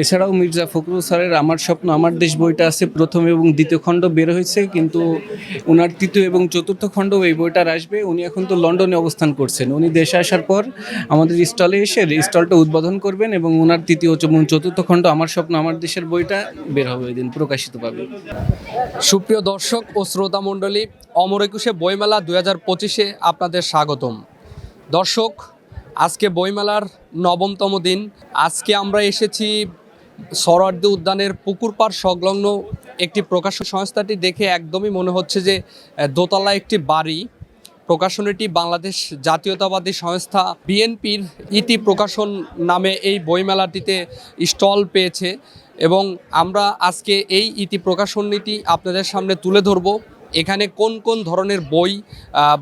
এছাড়াও মির্জা ফখরুল স্যারের আমার স্বপ্ন, আমার দেশ বইটা আছে প্রথম এবং দ্বিতীয় খণ্ড বের হয়েছে, কিন্তু ওনার তৃতীয় এবং চতুর্থ খণ্ড এই বইটার আসবে। উনি এখন তো লন্ডনে অবস্থান করছেন। উনি দেশে আসার পর আমাদের স্টলে এসে স্টলটা উদ্বোধন করবেন এবং ওনার তৃতীয় এবং চতুর্থ খণ্ড, আমার স্বপ্ন, আমার দেশের বইটা বের হবে ওই দিন প্রকাশিত পাবে সুপ্রিয় দর্শক ও শ্রোতা মণ্ডলী, অমর একুশে বইমেলা দুই হাজার পঁচিশে আপনাদের স্বাগতম। দর্শক, আজকে বইমেলার নবমতম দিন। আজকে আমরা এসেছি সরোয়ার্দী উদ্যানের পুকুর পাড় সংলগ্ন একটি প্রকাশন সংস্থাটি দেখে একদমই মনে হচ্ছে যে দোতলা একটি বাড়ি। প্রকাশনীটি বাংলাদেশ জাতীয়তাবাদী সংস্থা বিএনপির ইতি প্রকাশন নামে এই বইমেলাটিতে স্টল পেয়েছে এবং আমরা আজকে এই ইতি প্রকাশনীটি আপনাদের সামনে তুলে ধরব। এখানে কোন কোন ধরনের বই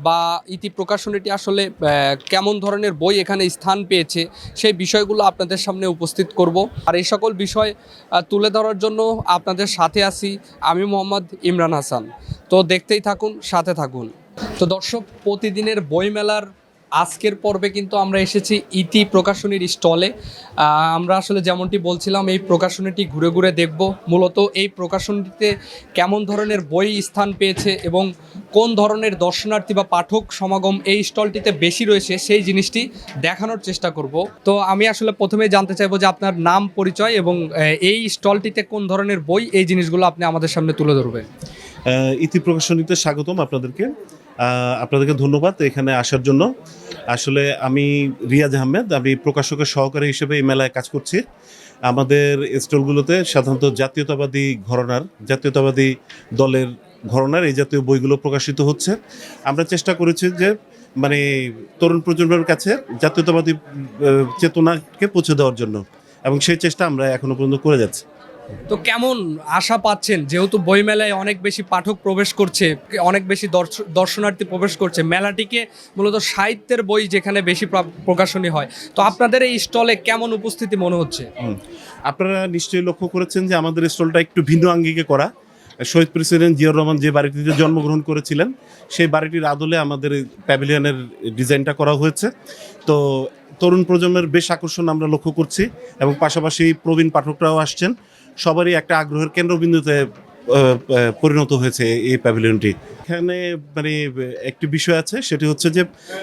বা ইতি প্রকাশনীটি আসলে কেমন ধরনের বই এখানে স্থান পেয়েছে, সেই বিষয়গুলো আপনাদের সামনে উপস্থিত করব। আর এই সকল বিষয় তুলে ধরার জন্য আপনাদের সাথে আছি আমি মোহাম্মদ ইমরান হাসান। তো দেখতেই থাকুন, সাথে থাকুন। তো দর্শক, প্রতিদিনের বইমেলার আজকের পর্বে কিন্তু আমরা এসেছি ইতি প্রকাশনীর স্টলে। আমরা আসলে যেমনটি বলছিলাম, এই প্রকাশনীটি ঘুরে ঘুরে দেখব। মূলত এই প্রকাশনীতে কেমন ধরনের বই স্থান পেয়েছে এবং কোন ধরনের দর্শনার্থী বা পাঠক সমাগম এই স্টলটিতে বেশি রয়েছে, সেই জিনিসটি দেখানোর চেষ্টা করব। তো আমি আসলে প্রথমেই জানতে চাইব যে আপনার নাম, পরিচয় এবং এই স্টলটিতে কোন ধরনের বই, এই জিনিসগুলো আপনি আমাদের সামনে তুলে ধরবেন ইতি প্রকাশনীতে স্বাগতম আপনাদেরকে। আপনাদেরকে ধন্যবাদ এখানে আসার জন্য। আসলে আমি রিয়াজ আহমেদ, আমি প্রকাশকের সহকারী হিসেবে এই মেলায় কাজ করছি। আমাদের স্টলগুলোতে সাধারণত জাতীয়তাবাদী ঘরনার, জাতীয়তাবাদী দলের ঘরনার এই জাতীয় বইগুলো প্রকাশিত হচ্ছে। আমরা চেষ্টা করেছি যে মানে তরুণ প্রজন্মের কাছে জাতীয়তাবাদী চেতনাকে পৌঁছে দেওয়ার জন্য এবং সেই চেষ্টা আমরা এখনও পর্যন্ত করে যাচ্ছি। তো কেমন আশা পাচ্ছেন? যেহেতু বইমেলায় অনেক বেশি পাঠক প্রবেশ করছে, অনেক বেশি দর্শ- দর্শনার্থী প্রবেশ করছে, মেলাটিকে মূলত সাহিত্যের বই যেখানে বেশি প্রকাশনী হয়। তো আপনাদের এই স্টলে কেমন উপস্থিতি মনে হচ্ছে? আপনারা নিশ্চয়ই লক্ষ্য করেছেন যে আমাদের স্টলটা একটু ভিন্ন আঙ্গিকে করা। শহীদ প্রেসিডেন্ট জিয়াউর রহমান যে বাড়িটিতে জন্মগ্রহণ করেছিলেন, সেই বাড়িটির আদলে আমাদের প্যাভিলিয়নের ডিজাইনটা করা হয়েছে। তো তরুণ প্রজন্মের বেশ আকর্ষণ আমরা লক্ষ্য করছি এবং পাশাপাশি প্রবীণ পাঠকরাও আসছেন। সবারই একটা আগ্রহের কেন্দ্রবিন্দুতে পরিণত হয়েছে এই প্যাভিলিয়নটি এখানে মানে একটি বিষয় আছে, সেটি হচ্ছে যে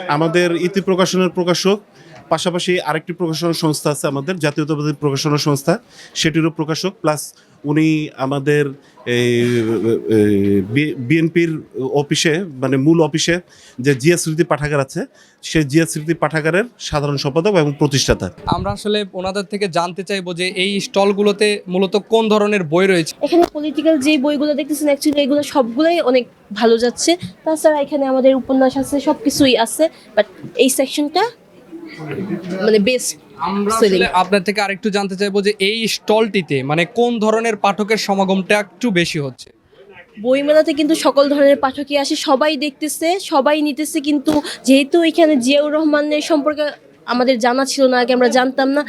আমাদের ইতি প্রকাশনের প্রকাশক পাশাপাশি আরেকটি প্রকাশনা সংস্থা আছে আমাদের জাতীয়তাবাদী প্রকাশনা সংস্থা। সেটিরও প্রকাশক প্লাস উনি আমাদের বিএনপির অফিসে মানে মূল অফিসে যে জিয়া স্মৃতি পাঠাগার আছে সেই জিয়া স্মৃতি পাঠাগারের সাধারণ সম্পাদক এবং প্রতিষ্ঠাতা। আমরা আসলে ওনাদের থেকে জানতে চাইব যে এই স্টলগুলোতে মূলত কোন ধরনের বই রয়েছে? এখানে পলিটিক্যাল যে বইগুলো দেখতেছেন অ্যাকচুয়ালি এগুলো সবগুলোই অনেক ভালো যাচ্ছে। তাছাড়া এখানে আমাদের উপন্যাস আছে সব কিছুই আছে বাট এই সেকশনটা মানে বেস্ট আপনার থেকে আরেকটু জানতে চাইব যে এই স্টলটিতে মানে কোন ধরনের পাঠকের সমাগমটা একটু বেশি হচ্ছে? বইমেলাতে কিন্তু সকল ধরনের পাঠকই আসে। সবাই দেখতেছে সবাই নিতেছে কিন্তু যেহেতু এখানে জিয়াউর রহমানের সম্পর্কে আমাদের জানা ছিল না আগে আমরা জানতাম না।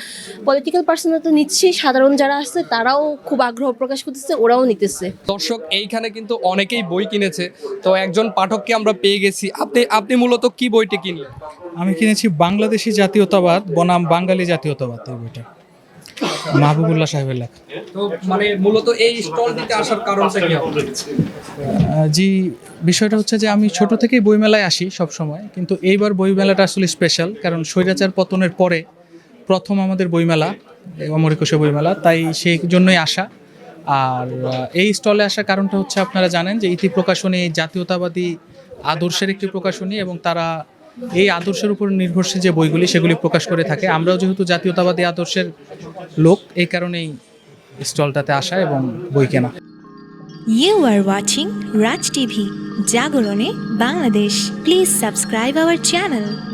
পলিটিক্যাল পার্সন তো নিচ্ছে সাধারণ যারা আছে তারাও খুব আগ্রহ প্রকাশ করতেছে ওরাও নিতেছে। দর্শক এইখানে কিন্তু অনেকেই বই কিনেছে। তো একজন পাঠককে আমরা পেয়ে গেছি। আপনি আপনি মূলত কি বইটি কিনলেন? আমি কিনেছি বাংলাদেশি জাতীয়তাবাদ বনাম বাঙালি জাতীয়তাবাদ এই বইটা। মাহবুবুল্লাহ সাহেবের লেখা। তো মানে মূলত এই স্টল দিতে আসার কারণটা কি জি বিষয়টা হচ্ছে যে আমি ছোট থেকেই বইমেলায় আসি সব সময় কিন্তু এইবার বইমেলাটা আসলে স্পেশাল কারণ স্বৈরাচার পতনের পরে প্রথম আমাদের বইমেলা এই অমর একুশে বইমেলা তাই সেই জন্যই আসা। আর এই স্টলে আসার কারণটা হচ্ছে আপনারা জানেন যে ইতি প্রকাশনী জাতীয়তাবাদী আদর্শের একটি প্রকাশনী এবং তারা এই আদর্শের উপর নির্ভরশীল যে বইগুলি, সেগুলি প্রকাশ করে থাকে। আমরাও যেহেতু জাতীয়তাবাদী আদর্শের লোক, এই কারণেই স্টলটাতে আসা এবং বই কেনা। You are watching Raj TV জাগরণে Bangladesh please subscribe our channel.